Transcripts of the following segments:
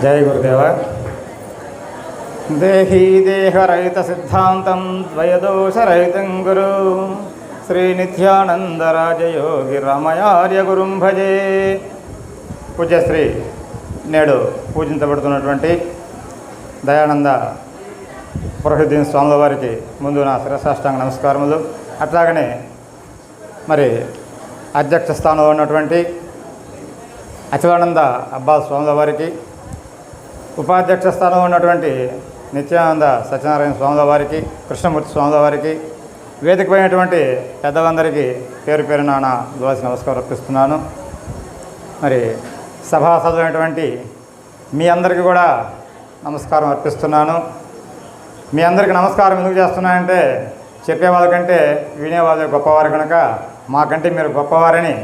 జయ గురుదేవ. దేహీ దేహరహిత సిద్ధాంతం ద్వయదోషరహితం గురు. శ్రీ నిత్యానందరాజయోగి రామయార్య గురుం భజే. పూజ్యశ్రీ నేడు పూజించబడుతున్నటువంటి దయానంద పురోహిద్దీన్ స్వాముల వారికి ముందు నా శిరసాష్టాంగ నమస్కారములు. అట్లాగనే మరి అధ్యక్ష స్థానంలో ఉన్నటువంటి అచలానంద అబ్బాస్ స్వాముల వారికి ఉపాధ్యక్ష స్థానం ఉన్నటువంటి నిత్యానంద సత్యనారాయణ స్వాముల వారికి కృష్ణమూర్తి స్వాముల వారికి వేదికపోయినటువంటి పెద్దలందరికీ పేరు పేరు నాన్న దువాసి నమస్కారం అర్పిస్తున్నాను. మరి సభాసదులైనటువంటి మీ అందరికీ కూడా నమస్కారం అర్పిస్తున్నాను. మీ అందరికీ నమస్కారం ఎందుకు చేస్తున్నానంటే చెప్పేవాళ్ళకంటే వినేవాళ్ళు గొప్పవారు కనుక మాకంటే మీరు గొప్పవారని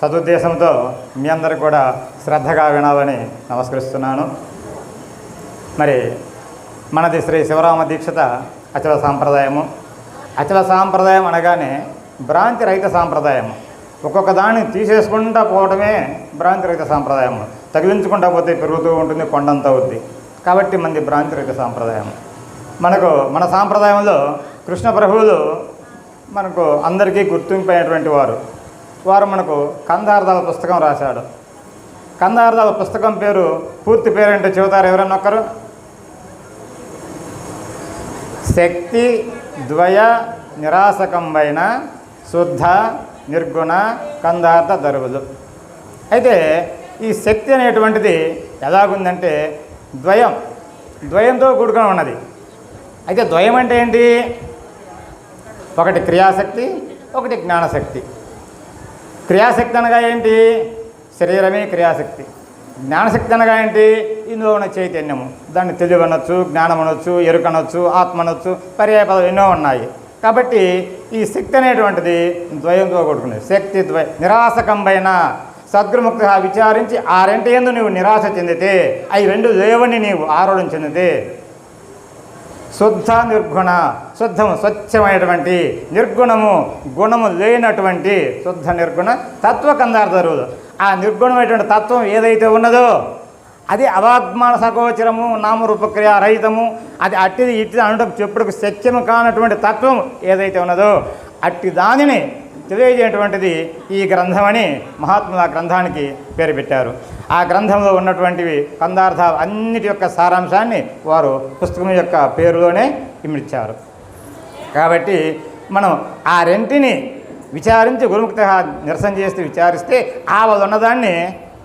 సదుద్దేశంతో మీ అందరికి కూడా శ్రద్ధగా వినాలని నమస్కరిస్తున్నాను. మరి మనది శ్రీ శివరామ దీక్షిత అచల సాంప్రదాయము. అచల సాంప్రదాయం అనగానే భ్రాంతి రహిత సాంప్రదాయం ఒక్కొక్క దాన్ని తీసేసుకుంటా పోవడమే భ్రాంతి రహిత సాంప్రదాయము. తగిలించుకుంటా పోతే పెరుగుతూ ఉంటుంది కొండంత అవుద్ది. కాబట్టి మంది భ్రాంతి రహిత సాంప్రదాయం మనకు మన సాంప్రదాయంలో కృష్ణ ప్రభువులు మనకు అందరికీ గుర్తింపు అయినటువంటి వారు. వారు మనకు కందార్థాల పుస్తకం రాశాడు. కందార్థాల పుస్తకం పేరు పూర్తి పేరేంటో చెబుతారు ఎవరన్నా ఒక్కరు? శక్తి ద్వయ నిరాసకంబైన శుద్ధ నిర్గుణ కందార్థ దరువులు. అయితే ఈ శక్తి అనేటువంటిది ఎలాగుందంటే ద్వయం ద్వయంతో కూడుకొని ఉన్నది. అయితే ద్వయం అంటే ఏంటి? ఒకటి క్రియాశక్తి ఒకటి జ్ఞానశక్తి. క్రియాశక్తి అనగా ఏంటి? శరీరమే క్రియాశక్తి. జ్ఞానశక్తి అనగా ఏంటి? ఇందులో ఉన్న చైతన్యము. దాన్ని తెలివి అనొచ్చు జ్ఞానం అనొచ్చు ఎరుకనొచ్చు ఆత్మ అనొచ్చు పర్యాయ పదాలు ఎన్నో ఉన్నాయి. కాబట్టి ఈ శక్తి అనేటువంటిది ద్వయంతో కూడుకున్నది. శక్తి ద్వయ నిరాశకంబైన సద్గురుముక్తిగా విచారించి ఆ రెంటి ఎందు నీవు నిరాశ చెందితే అవి రెండు లేవని నీవు ఆరోడం చెందితే శుద్ధ నిర్గుణ శుద్ధము స్వచ్ఛమైనటువంటి నిర్గుణము గుణము లేనటువంటి శుద్ధ నిర్గుణ తత్వ తత్వకందార్థరులు ఆ నిర్గుణమైనటువంటి తత్వం ఏదైతే ఉన్నదో అది అవాగ్మాన సగోచరము నామరూపక్రియ రహితము అది అట్టిది ఇట్టిది అనడం చెప్పుడుకు సత్యము కానటువంటి తత్వం ఏదైతే ఉన్నదో అట్టి దానిని తెలియజేయటువంటిది ఈ గ్రంథమని మహాత్ములు ఆ గ్రంథానికి పేరు పెట్టారు. ఆ గ్రంథంలో ఉన్నటువంటివి కందార్థాలు అన్నిటి యొక్క సారాంశాన్ని వారు పుస్తకం యొక్క పేరులోనే ఇమిడ్చారు కాబట్టి మనం ఆ రెంటిని విచారించి గురుముక్త నిరసన చేస్తే విచారిస్తే ఆ వాళ్ళు ఉన్నదాన్ని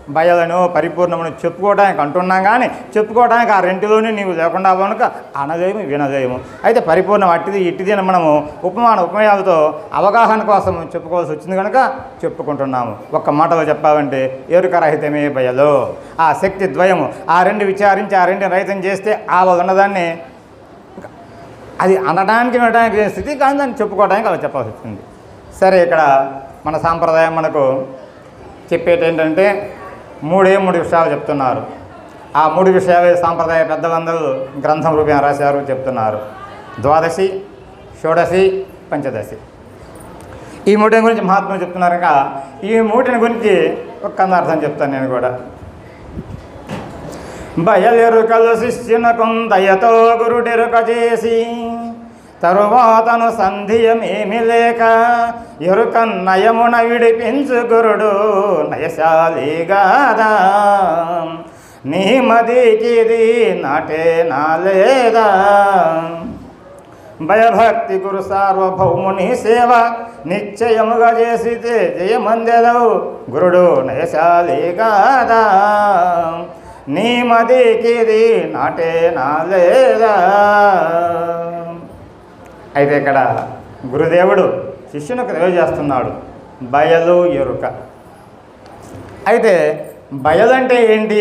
భయలను పరిపూర్ణమును చెప్పుకోవడానికి అంటున్నాం కానీ చెప్పుకోవడానికి ఆ రెంటిలోనే నీవు లేకుండా కనుక అనదేము వినదేము అయితే పరిపూర్ణం అట్టిది ఇట్టిది అని మనము ఉపమాన ఉపమయాలతో అవగాహన కోసం చెప్పుకోవాల్సి వచ్చింది కనుక చెప్పుకుంటున్నాము. ఒక్క మాటలో చెప్పాలంటే ఎరుక రహితమే భయలో ఆ శక్తి ద్వయము ఆ రెండు విచారించి ఆ రెండు రహితం చేస్తే ఆ ఉన్నదాన్ని అది అనడానికి వినడానికి స్థితి కానీ దాన్ని చెప్పుకోవడానికి అలా చెప్పాల్సి వచ్చింది. సరే ఇక్కడ మన సాంప్రదాయం మనకు చెప్పేటేంటంటే మూడే మూడు విషయాలు చెప్తున్నారు. ఆ మూడు విషయాలే సాంప్రదాయ పెద్దలందరూ గ్రంథం రూపేణ రాశారు చెప్తున్నారు. ద్వాదశి షోడశి పంచదశి. ఈ మూటిని గురించి మహాత్ములు చెప్తున్నారు ఇంకా ఈ మూటిని గురించి ఒక అర్థం చెప్తాను నేను కూడా. బయలెరుకలు కలు శిష్యునకుందయతో గురుడెరుక చేసి తరువాతను సంధియమేమి లేక ఎరుక నయమున విడిపించు గురుడు నయశాలిగాదా నీ మదికిది నాటే నాలేదా భయభక్తి గురు సార్వభౌముని సేవ నిశ్చయముగా చేసితే జయమందెదవు గురుడు నయశాలి కాదా నీ మదికిది నాటే నాలేదా అయితే ఇక్కడ గురుదేవుడు శిష్యునికి తెలియజేస్తున్నాడు బయలు ఎరుక. అయితే బయలు అంటే ఏంటి?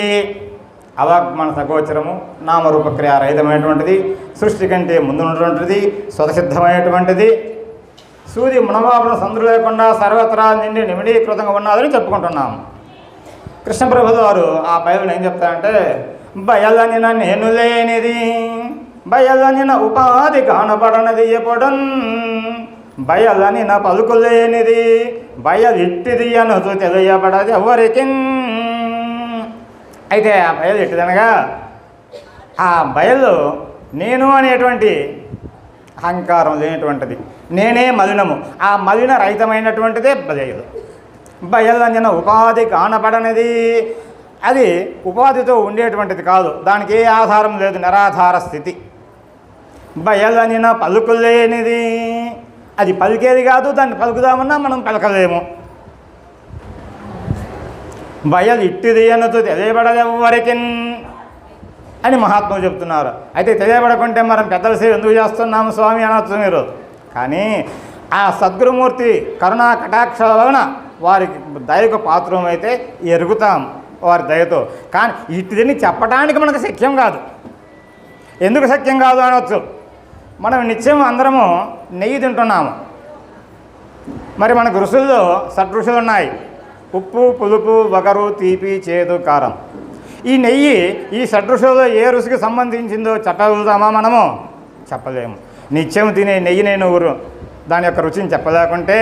అవాగ్మన సగోచరము నామరూపక్రియ రహితమైనటువంటిది సృష్టి కంటే ముందున్నటువంటిది స్వతసిద్ధమైనటువంటిది. సూది మునబాబును సందులు లేకుండా సర్వత్రా నిండి నిమిడీకృతంగా ఉన్నదని చెప్పుకుంటున్నాము కృష్ణప్రభు వారు ఆ బయలుని ఏం చెప్తారంటే బయలనిన నేను లేనిది బయలనిన ఉపాధి కానబడనది ఎప్పుడన్? బయలనిన పలుకులేనిది బయలిట్టిది అనుతూ తెలియబడది ఎవరికి అయితే ఆ బయలు ఎట్టుదనగా ఆ బయలు నేను అనేటువంటి అహంకారం లేనటువంటిది. నేనే మలినము. ఆ మలిన రహితమైనటువంటిదే బయలు బయలంజన ఉపాధి కానపడనది అది ఉపాధితో ఉండేటువంటిది కాదు. దానికి ఏ ఆధారం లేదు నిరాధార స్థితి. బయలనిన పలుకులేనిది. అది పలికేది కాదు దాన్ని పలుకుదామన్నా మనం పలకలేము. బయలు ఇట్టిది అన్నతో తెలియబడదెవ్వరికి అని మహాత్ములు చెప్తున్నారు. అయితే తెలియబడకుంటే మనం పెద్దల సేవ ఎందుకు చేస్తున్నాము స్వామి అనొచ్చు మీరు. కానీ ఆ సద్గురుమూర్తి కరుణా కటాక్షాల వలన వారికి దయకు పాత్రం అయితే ఎరుగుతాం వారి దయతో. కానీ ఇటుదని చెప్పడానికి మనకు శక్యం కాదు. ఎందుకు శక్యం కాదు అనవచ్చు మనం నిత్యం అందరము నెయ్యి తింటున్నాము. మరి మనకు ఋషుల్లో సదృషులు ఉన్నాయి. ఉప్పు పులుపు వగరు తీపి చేదు కారం. ఈ నెయ్యి ఈ షడ్రుషుల్లో ఏ రుచికి సంబంధించిందో చెప్పగలుగుతామా మనము? చెప్పలేము. నిత్యం తినే నెయ్యి నేను ఊరు. దాని యొక్క రుచిని చెప్పలేకుంటే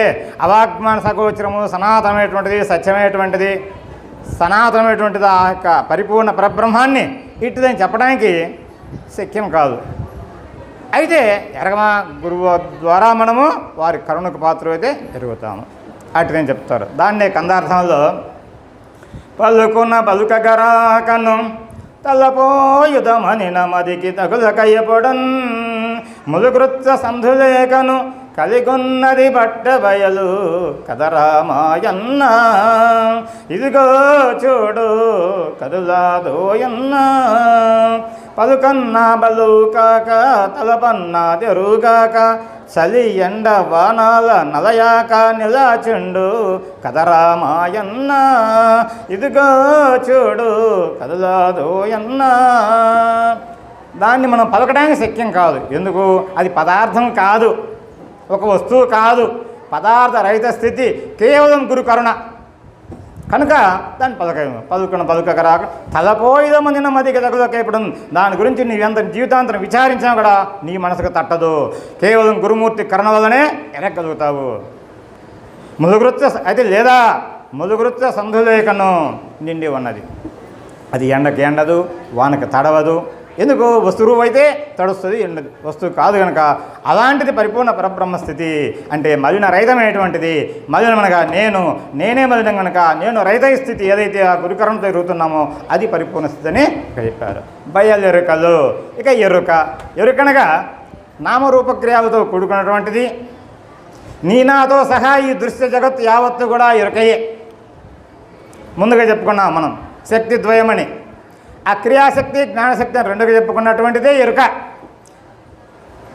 అవాగ్మాన సగోచరము సనాతనమైనటువంటిది సత్యమైనటువంటిది సనాతనమైనటువంటిది ఆ యొక్క పరిపూర్ణ పరబ్రహ్మాన్ని ఇటుదని చెప్పడానికి శక్యం కాదు. అయితే ఎరగమ గురువు ద్వారా మనము వారి కరుణకు పాత్ర అయితే ఎరుగుతాము. అటునే చెప్తారు. దాన్నే కందార్థంలో పలుకున్న పలుకగరాకను తలపోయుధమని నమదికి తగులకయ్యపడన్ ములుకృత్య సంధులేకను కలిగొన్నది బట్ట బయలు కదరామాయన్న. ఇదిగో చూడు కదులాదోయన్న. పలుకన్న బలుకాక తలపన్నా తెరుగాక చలి ఎండ వానాల నలయాక నిలాచుండు కదరామాయన్న. ఇదిగో చూడు కదలాదోయన్న. దాన్ని మనం పలకడానికి శక్యం కాదు. ఎందుకు? అది పదార్థం కాదు. ఒక వస్తువు కాదు. పదార్థ రహిత స్థితి కేవలం గురు కరుణ. కనుక దాన్ని పలకము పలుకున పలుకక రాక తలపోయిదమందిన మది కదగలకేపడం దాని గురించి నీవెంత జీవితాంతరం విచారించినా కూడా నీ మనసుకు తట్టదు. కేవలం గురుమూర్తి కరణ వల్లనే ఎరగలుగుతావు. ములుగురుత్య అయితే లేదా? ములుగురుత్య సంధులేఖను నిండి ఉన్నది. అది ఎండకి ఎండదు వానకి తడవదు. ఎందుకు? వస్తువు అయితే తడుస్తుంది ఎండదు వస్తువు కాదు కనుక అలాంటిది పరిపూర్ణ పరబ్రహ్మ స్థితి అంటే మలిన రహితమైనటువంటిది. మలినమనగా నేను నేనే మలినం కనుక నేను రహిత స్థితి ఏదైతే ఆ గురుకరంతో ఎరుగుతున్నామో అది పరిపూర్ణ స్థితి అని చెప్పారు. బయలెరుకలు. ఇక ఎరుక. ఎరుకనగా నామరూపక్రియాలతో కూడుకున్నటువంటిది. నీనాతో సహా ఈ దృశ్య జగత్ యావత్తు కూడా ఎరుకయే. ముందుగా చెప్పుకున్నాం మనం. శక్తి ద్వయమని. ఆ క్రియాశక్తి జ్ఞానశక్తి అని రెండుగా చెప్పుకున్నటువంటిదే ఎరుక.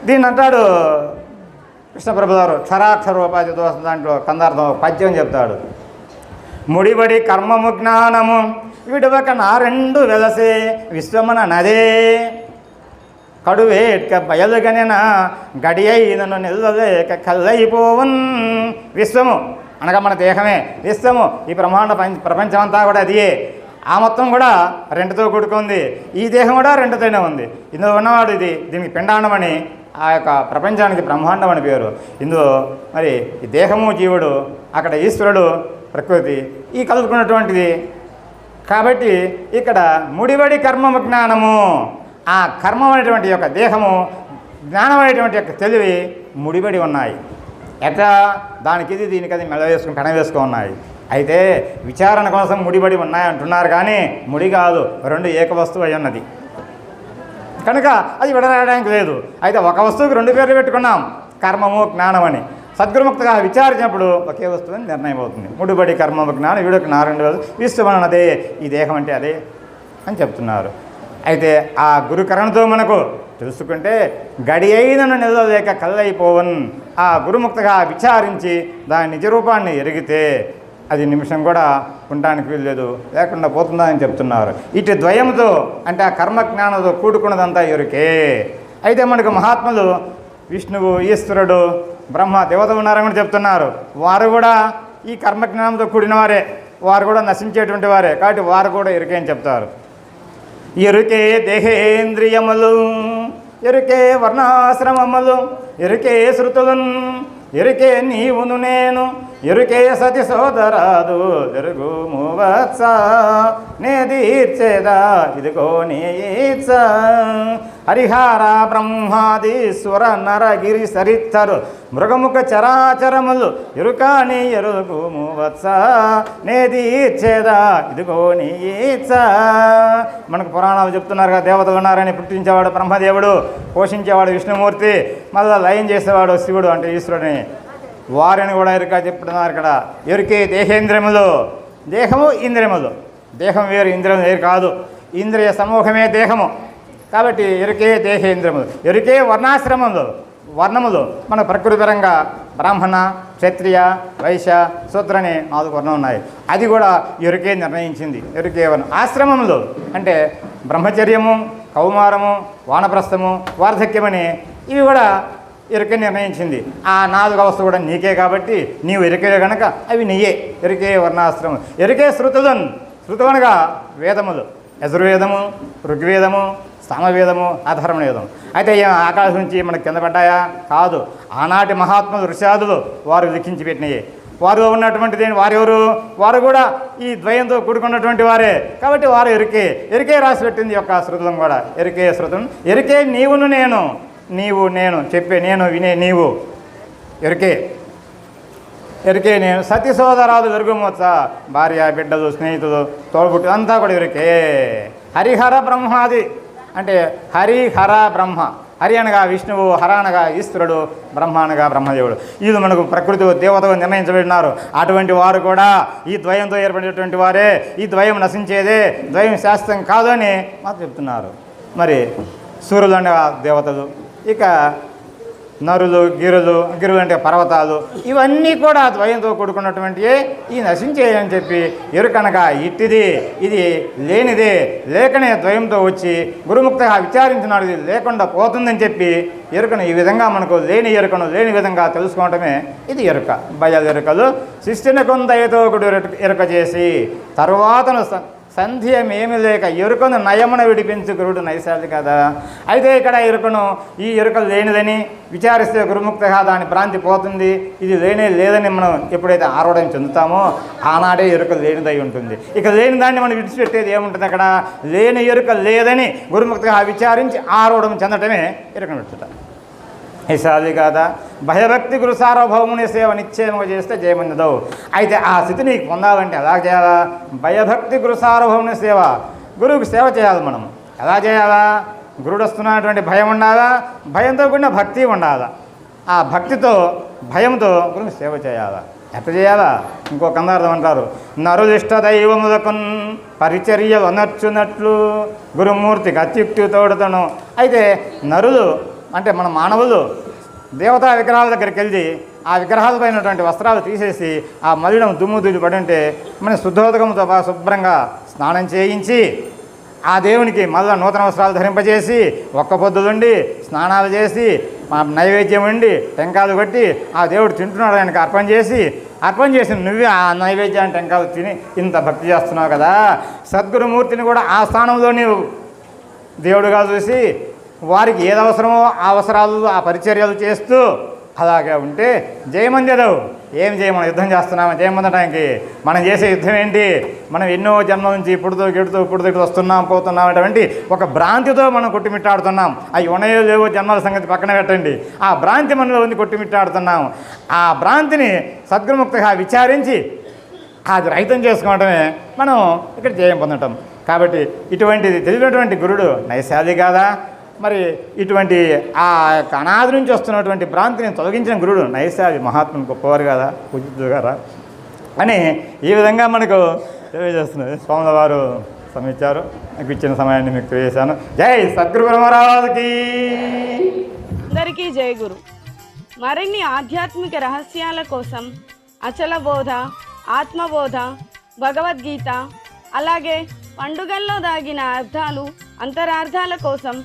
దీన్ని అంటాడు కృష్ణప్రభుదారు క్షరాక్షరోపాధి దోషం దాంట్లో కందార్థం పద్యం చెప్తాడు. ముడిబడి కర్మము జ్ఞానము విడవక నా రెండు వెలసే విశ్వమన నదే. కడువేట్క బయలుగనిన గడియైనను నిల్లలేక కల్లైపోవన్ విశ్వము. అనగా మన దేహమే విశ్వము. ఈ బ్రహ్మాండ ప్రపంచమంతా కూడా అదియే. ఆ మొత్తం కూడా రెండుతో కూడుకుంది ఈ దేహం కూడా రెండుతోనే ఉంది. ఇందులో ఉన్నవాడు ఇది దీనికి పిండాండం అని ఆ యొక్క ప్రపంచానికి బ్రహ్మాండం అని పేరు. ఇందులో మరి ఈ దేహము జీవుడు అక్కడ ఈశ్వరుడు ప్రకృతి ఈ కలుపుకున్నటువంటిది. కాబట్టి ఇక్కడ ముడిబడి కర్మము జ్ఞానము. ఆ కర్మం అనేటువంటి యొక్క దేహము జ్ఞానం అనేటువంటి యొక్క తెలివి ముడిబడి ఉన్నాయి. ఎట్లా? దానికి ఇది దీనికి అది మెడ వేసుకుని పెన వేసుకుని ఉన్నాయి. అయితే విచారణ కోసం ముడిబడి ఉన్నాయంటున్నారు కానీ ముడి కాదు రెండు ఏక వస్తువు అయి ఉన్నది. కనుక అది విడరాయడానికి లేదు. అయితే ఒక వస్తువుకి రెండు పేర్లు పెట్టుకున్నాం కర్మము జ్ఞానం అని. సద్గురుముక్తగా విచారించినప్పుడు ఒకే వస్తువు అని నిర్ణయం అవుతుంది ముడిబడి కర్మము జ్ఞానం వీడికి నారాయణ వేలు విశ్వమన్నదే ఈ దేహం అంటే అదే అని చెప్తున్నారు. అయితే ఆ గురుకరణతో మనకు తెలుసుకుంటే గడి అయినను నిలవలేక కళ్ళైపోవన్ ఆ గురుముక్తగా విచారించి దాని నిజ రూపాన్ని ఎరిగితే అది నిమిషం కూడా ఉండడానికి వీల్లేదు లేకుండా పోతుందా అని చెప్తున్నారు. ఇటు ద్వయంతో అంటే ఆ కర్మ జ్ఞానంతో కూడుకున్నదంతా ఎరుకే అయితే మనకు మహాత్ములు విష్ణువు ఈశ్వరుడు బ్రహ్మ దేవత ఉన్నారని కూడా చెప్తున్నారు. వారు కూడా ఈ కర్మజ్ఞానంతో కూడిన వారే వారు కూడా నశించేటువంటి వారే. కాబట్టి వారు కూడా ఎరుకే అని చెప్తారు. ఎరుకే దేహేంద్రియములు? ఎరుకే వర్ణాశ్రమములు? ఎరుకే శృతులు ఎరుకే నీవును నేను? ఎరుకే సతి సోదరాదు ఎరుగు మూవత్స నే తీర్చేదా ఇదిగో నీ ఈత్స. హరిహార బ్రహ్మాదీశ్వర నరగిరి సరిత్తరు మృగముఖ చరాచరములు ఎరుకాని ఎరుగు మూవత్స నే తీర్చేదా ఇదిగో నీ మనకు పురాణాలు చెప్తున్నారు కదా దేవతలు ఉన్నారని పుట్టించేవాడు బ్రహ్మదేవుడు పోషించేవాడు విష్ణుమూర్తి మళ్ళీ లయం చేసేవాడు శివుడు అంటే ఈశ్వరుని వారిని కూడా ఎరుక చెప్తున్నారు ఇక్కడ. ఎరుకే దేహేంద్రియములు దేహము ఇంద్రియములు దేహం వేరు ఇంద్రియం వేరు కాదు. ఇంద్రియ సమూహమే దేహము. కాబట్టి ఎరుకే దేహేంద్రములు. ఎరుకే వర్ణాశ్రమములు. వర్ణములు. మన ప్రకృతిపరంగా బ్రాహ్మణ క్షత్రియ వైశ్య శూద్ర అనే నాలుగు వర్ణం ఉన్నాయి. అది కూడా ఎరుకే నిర్ణయించింది. ఎరుకే వర్ణం. ఆశ్రమములు అంటే బ్రహ్మచర్యము కౌమారము వానప్రస్థము వార్ధక్యమని ఇవి కూడా ఇరక నిర్ణయించింది. ఆ నాలుగు అవస్థ కూడా నీకే కాబట్టి నీవు ఎరుకే గనక అవి నీయే. ఎరుకే వర్ణాశ్రమం. ఎరుకే శృతుదన్. శృతువనగా వేదములు. యజుర్వేదము ఋగ్వేదము సామవేదము అధర్మ వేదం అయితే ఆకాశం నుంచి మనకు కింద పడ్డాయా? కాదు. ఆనాటి మహాత్ములు ఋషాదులు వారు లిఖించి పెట్టినవి వారు ఉన్నటువంటిది వారెవరు వారు కూడా ఈ ద్వయంతో కూడుకున్నటువంటి వారే. కాబట్టి వారు ఎరికే ఎరికే రాసి పెట్టింది యొక్క శృతం కూడా. ఎరికే శృతం ఎరికే నీవును నేను. నీవు నేను చెప్పే నేను వినే నీవు. ఎరికే. ఎరికే నేను సతీ సోదరాలు వెరుగుమొచ్చ భార్య బిడ్డలు స్నేహితులు తోడుబుట్టు అంతా కూడా ఎరికే. హరిహర బ్రహ్మాది అంటే హరిహర బ్రహ్మ. హరి అనగా విష్ణువు హర అనగా ఈశ్వరుడు బ్రహ్మ అనగా బ్రహ్మదేవుడు. ఇది మనకు ప్రకృతి దేవతగా నిర్ణయించబడినారు. అటువంటి వారు కూడా ఈ ద్వయంతో ఏర్పడినటువంటి వారే. ఈ ద్వయం నశించేదే. ద్వయం శాస్త్రం కాదు అని మాకు చెప్తున్నారు. మరి సూర్యుడు అనగా దేవతలు ఇక నరులు గిరులు గిరులు అంటే పర్వతాలు ఇవన్నీ కూడా ద్వయంతో కూడుకున్నటువంటి ఈ నశించేయని చెప్పి ఎరుకనగా ఇట్టిది. ఇది లేనిదే. లేకనే ద్వయంతో వచ్చి గురుముక్తగా విచారించినాడు. ఇది లేకుండా పోతుందని చెప్పి ఎరుకను ఈ విధంగా మనకు లేని ఎరుకను లేని విధంగా తెలుసుకోవటమే ఇది ఎరుక. బయలు ఎరుకలు శిష్యుని కొందయతో ఒకటి ఎరుక చేసి తర్వాతను సంధ్యం సంధ్యమేమి లేక ఎరుకను నయమున విడిపించు గురుడు నైశాలి కదా. అయితే ఇక్కడ ఎరుకను ఈ ఎరుక లేనిదని విచారిస్తే గురుముక్తగా దాని భ్రాంతి పోతుంది. ఇది లేనే లేదని మనం ఎప్పుడైతే ఆరోడం చెందుతామో ఆనాడే ఎరుక లేనిదై ఉంటుంది. ఇక లేని దాన్ని మనం విడిచిపెట్టేది ఏముంటుంది అక్కడ? లేని ఎరుక లేదని గురుముక్తగా విచారించి ఆరోడం చెందటమే ఎరుకను విడుచుట. ఈసారి కాదా. భయభక్తి గురు సార్వభౌముని సేవ నిశ్చయముగా చేస్తే జయమందవు అయితే ఆ స్థితి నీకు పొందాలంటే ఎలా చేయాలా? భయభక్తి గురు సార్వభౌముని సేవ. గురువుకి సేవ చేయాలి మనం. ఎలా చేయాలా? గురుడు వస్తున్నటువంటి భయం ఉండాలా? భయంతో కూడిన భక్తి ఉండాలా? ఆ భక్తితో భయంతో గురువు సేవ చేయాలా? ఎంత చేయాలా? ఇంకో కందార్థం అంటారు. నరులిష్ట దైవములకున్ పరిచర్యలు అనర్చున్నట్లు గురుమూర్తికి అత్యుక్తి తోడుతను. అయితే నరులు అంటే మన మానవులు దేవతా విగ్రహాల దగ్గరికి వెళ్ళి ఆ విగ్రహాలపైనటువంటి వస్త్రాలు తీసేసి ఆ మలినం దుమ్ము దుమ్ము పడి ఉంటే మన శుద్ధోదకంతో శుభ్రంగా స్నానం చేయించి ఆ దేవునికి మళ్ళా నూతన వస్త్రాలు ధరింపజేసి ఒక్క పొద్దులుండి స్నానాలు చేసి నైవేద్యం వండి టెంకాయలు కొట్టి ఆ దేవుడు తింటున్నాడు ఆయనకు అర్పణ చేసి అర్పణ చేసిన నువ్వే ఆ నైవేద్యాన్ని టెంకాయలు తిని ఇంత భక్తి చేస్తున్నావు కదా? సద్గురుమూర్తిని కూడా ఆ స్థానంలో నీవు దేవుడుగా చూసి వారికి ఏది అవసరమో ఆ అవసరాలు ఆ పరిచర్యలు చేస్తూ అలాగే ఉంటే జయమందేదవు ఏం చేయమని యుద్ధం చేస్తున్నాము? జయమందడానికి మనం చేసే యుద్ధం ఏంటి? మనం ఎన్నో జన్మల నుంచి ఇప్పుడుతో గిడుతూ ఇప్పుడు ఇటు వస్తున్నాం పోతున్నాం అటువంటి ఒక భ్రాంతితో మనం కొట్టుమిట్టాడుతున్నాం. అవి ఉన్నాయో లేవో జన్మల సంగతి పక్కన పెట్టండి. ఆ భ్రాంతి మనలో ఉంది కొట్టుమిట్టాడుతున్నాం. ఆ భ్రాంతిని సద్గురుముక్తగా విచారించి అది రహితం చేసుకోవటమే మనం ఇక్కడ జయం పొందటం. కాబట్టి ఇటువంటిది తెలియనటువంటి గురుడు నైశాలి కాదా? మరి ఇటువంటి ఆ యొక్క నుంచి వస్తున్నటువంటి భ్రాంతిని తొలగించిన గురుడు నైసాది మహాత్ముని గొప్పవారు కదా పూజితులు గారా? అని ఈ విధంగా మనకు తెలియజేస్తున్నది. స్వాముల వారు సమిచ్చారు. నాకు ఇచ్చిన సమయాన్ని మీకు తెలియజేశాను. జై సద్గురు బ్రహ్మరాజుకి అందరికీ జై గురు. మరిన్ని ఆధ్యాత్మిక రహస్యాల కోసం అచల బోధ ఆత్మబోధ భగవద్గీత అలాగే పండుగల్లో దాగిన అర్థాలు అంతరార్థాల కోసం